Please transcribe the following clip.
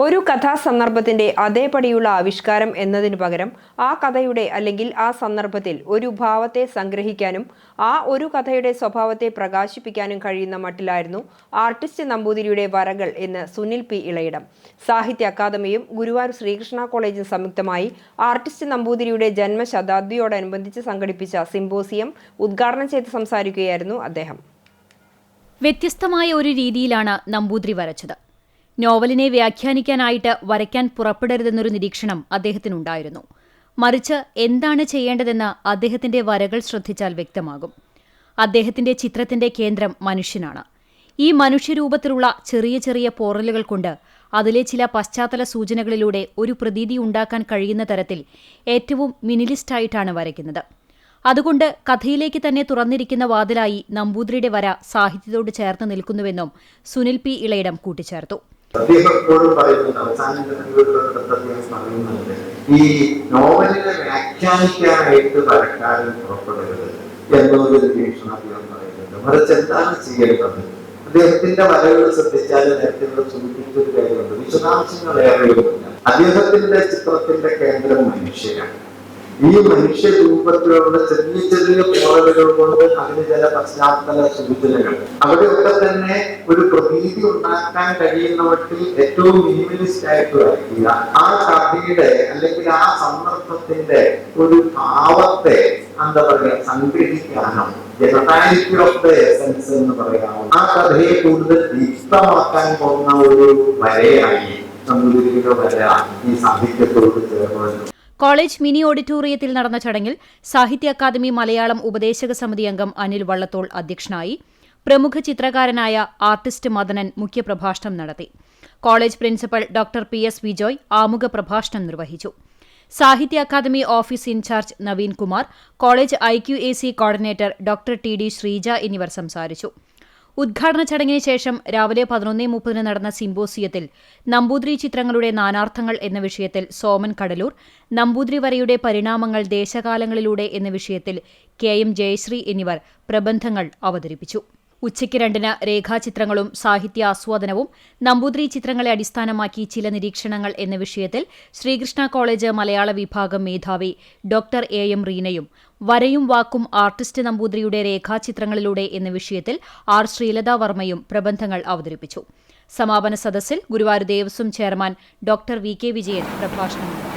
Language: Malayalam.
ഒരു കഥാസന്ദർഭത്തിന്റെ അതേപടിയുള്ള ആവിഷ്കാരം എന്നതിനു പകരം ആ കഥയുടെ അല്ലെങ്കിൽ ആ സന്ദർഭത്തിൽ ഒരു ഭാവത്തെ സംഗ്രഹിക്കാനും ആ ഒരു കഥയുടെ സ്വഭാവത്തെ പ്രകാശിപ്പിക്കാനും കഴിയുന്ന മട്ടിലായിരുന്നു ആർട്ടിസ്റ്റ് നമ്പൂതിരിയുടെ വരകൾ എന്ന് സുനിൽ പി ഇളയിടം. സാഹിത്യ അക്കാദമിയും ഗുരുവായൂർ ശ്രീകൃഷ്ണ കോളേജും സംയുക്തമായി ആർട്ടിസ്റ്റ് നമ്പൂതിരിയുടെ ജന്മശതാബ്ദിയോടനുബന്ധിച്ച് സംഘടിപ്പിച്ച സിംബോസിയം ഉദ്ഘാടനം ചെയ്ത് സംസാരിക്കുകയായിരുന്നു അദ്ദേഹം. വ്യത്യസ്തമായ ഒരു രീതിയിലാണ് നമ്പൂതിരി വരച്ചത്. നോവലിനെ വ്യാഖ്യാനിക്കാനായിട്ട് വരയ്ക്കാൻ പുറപ്പെടരുതെന്നൊരു നിരീക്ഷണം അദ്ദേഹത്തിനുണ്ടായിരുന്നു. മറിച്ച് എന്താണ് ചെയ്യേണ്ടതെന്ന് അദ്ദേഹത്തിന്റെ വരകൾ ശ്രദ്ധിച്ചാൽ വ്യക്തമാകും. അദ്ദേഹത്തിന്റെ ചിത്രത്തിന്റെ കേന്ദ്രം മനുഷ്യനാണ്. ഈ മനുഷ്യരൂപത്തിലുള്ള ചെറിയ ചെറിയ പോറലുകൾ കൊണ്ട് അതിലെ ചില പശ്ചാത്തല സൂചനകളിലൂടെ ഒരു പ്രതീതി ഉണ്ടാക്കാൻ കഴിയുന്ന തരത്തിൽ ഏറ്റവും മിനിലിസ്റ്റായിട്ടാണ് വരയ്ക്കുന്നത്. അതുകൊണ്ട് കഥയിലേക്ക് തന്നെ തുറന്നിരിക്കുന്ന വാതിലായി നമ്പൂതിരിയുടെ വര സാഹിത്യത്തോട് ചേർന്ന് നിൽക്കുന്നുവെന്നും സുനിൽ പി ഇളയിടം കൂട്ടിച്ചേർത്തു. അദ്ദേഹം എപ്പോഴും പറയുന്നത് അവസാന അദ്ദേഹം പറയുന്നുണ്ട് ഈ നോവലിനെ വ്യാഖ്യാനിക്കാനായിട്ട് വരക്കാരൻ പുറപ്പെടരുത് എന്നൊരു നിരീക്ഷണം അദ്ദേഹം പറയുന്നുണ്ട്. മറിച്ച് എന്താണ് ചെയ്യേണ്ടത്? അദ്ദേഹത്തിന്റെ വരകൾ ശ്രദ്ധിച്ചാൽ നേരത്തെ സൂചിപ്പിച്ചൊരു കാര്യമുണ്ട്. വിശദാംശങ്ങൾ ഏറെ അദ്ദേഹത്തിന്റെ ചിത്രത്തിന്റെ കേന്ദ്രം മനുഷ്യരാണ്. ഈ മനുഷ്യ രൂപത്തിലുള്ള ചെറിയ ചെറിയ പോറലുകൾ കൊണ്ട് അതിന് ചില പശ്ചാത്തല സൂചനകൾ. അവിടെയൊക്കെ തന്നെ ഒരു പ്രതീതി ഉണ്ടാക്കാൻ കഴിയുന്ന ഏറ്റവും മിനിമലിസ്റ്റ് ആയിട്ട് വരയ്ക്കുക ആ കഥയുടെ അല്ലെങ്കിൽ ആ സന്ദർഭത്തിന്റെ ഒരു ഭാവത്തെ എന്താ പറയുക സംഗ്രഹിക്കാനോ ജനറാലിറ്റി ഓഫ് ദ എസൻസ് എന്ന് പറയാം ആ കഥയെ കൂടുതൽ ദീപ്തമാക്കാൻ പോകുന്ന ഒരു വരയായി നമ്പൂതിരിയുടെ വര ഈ സാഹിത്യത്തോട് ചേർന്നു കോളേജ് മിനി ഓഡിറ്റോറിയത്തിൽ നടന്ന ചടങ്ങിൽ സാഹിത്യ അക്കാദമി മലയാളം ഉപദേശക സമിതി അംഗം അനിൽ വള്ളത്തോൾ അധ്യക്ഷനായി. പ്രമുഖ ചിത്രകാരനായ ആർട്ടിസ്റ്റ് മദനൻ മുഖ്യപ്രഭാഷണം നടത്തി. College principal doctor P S Vijoy ആമുഖ പ്രഭാഷണം നിർവഹിച്ചു. Sahitya Akademi office in charge Naveen Kumar college I Q A C coordinator doctor T D Sreeja എന്നിവർ സംസാരിച്ചു. ഉദ്ഘാടന ചടങ്ങിന് ശേഷം രാവിലെ പതിനൊന്നേ മുപ്പതിന് നടന്ന സിംബോസിയത്തിൽ നമ്പൂതിരി ചിത്രങ്ങളുടെ നാനാർത്ഥങ്ങൾ എന്ന വിഷയത്തിൽ സോമൻ കടലൂർ നമ്പൂതിരി വരയുടെ പരിണാമങ്ങൾ ദേശകാലങ്ങളിലൂടെ എന്ന വിഷയത്തിൽ കെ എം ജയശ്രീ എന്നിവർ പ്രബന്ധങ്ങൾ അവതരിപ്പിച്ചു. ഉച്ചയ്ക്ക് രണ്ടിന് രേഖാചിത്രങ്ങളും സാഹിത്യ ആസ്വാദനവും നമ്പൂതിരി ചിത്രങ്ങളെ അടിസ്ഥാനമാക്കി ചില നിരീക്ഷണങ്ങൾ എന്ന വിഷയത്തിൽ ശ്രീകൃഷ്ണ കോളേജ് മലയാള വിഭാഗം മേധാവി ഡോക്ടർ എ. എം. റീനയും വരയും വാക്കും ആർട്ടിസ്റ്റ് നമ്പൂതിരിയുടെ രേഖാചിത്രങ്ങളിലൂടെ എന്ന വിഷയത്തിൽ ആർ. ശ്രീലതാ വർമ്മയും പ്രബന്ധങ്ങൾ അവതരിപ്പിച്ചു. സമാപന സദസ്സിൽ Guruvayur Devaswom chairman doctor V. K. Vijayan പ്രഭാഷണം നടത്തി.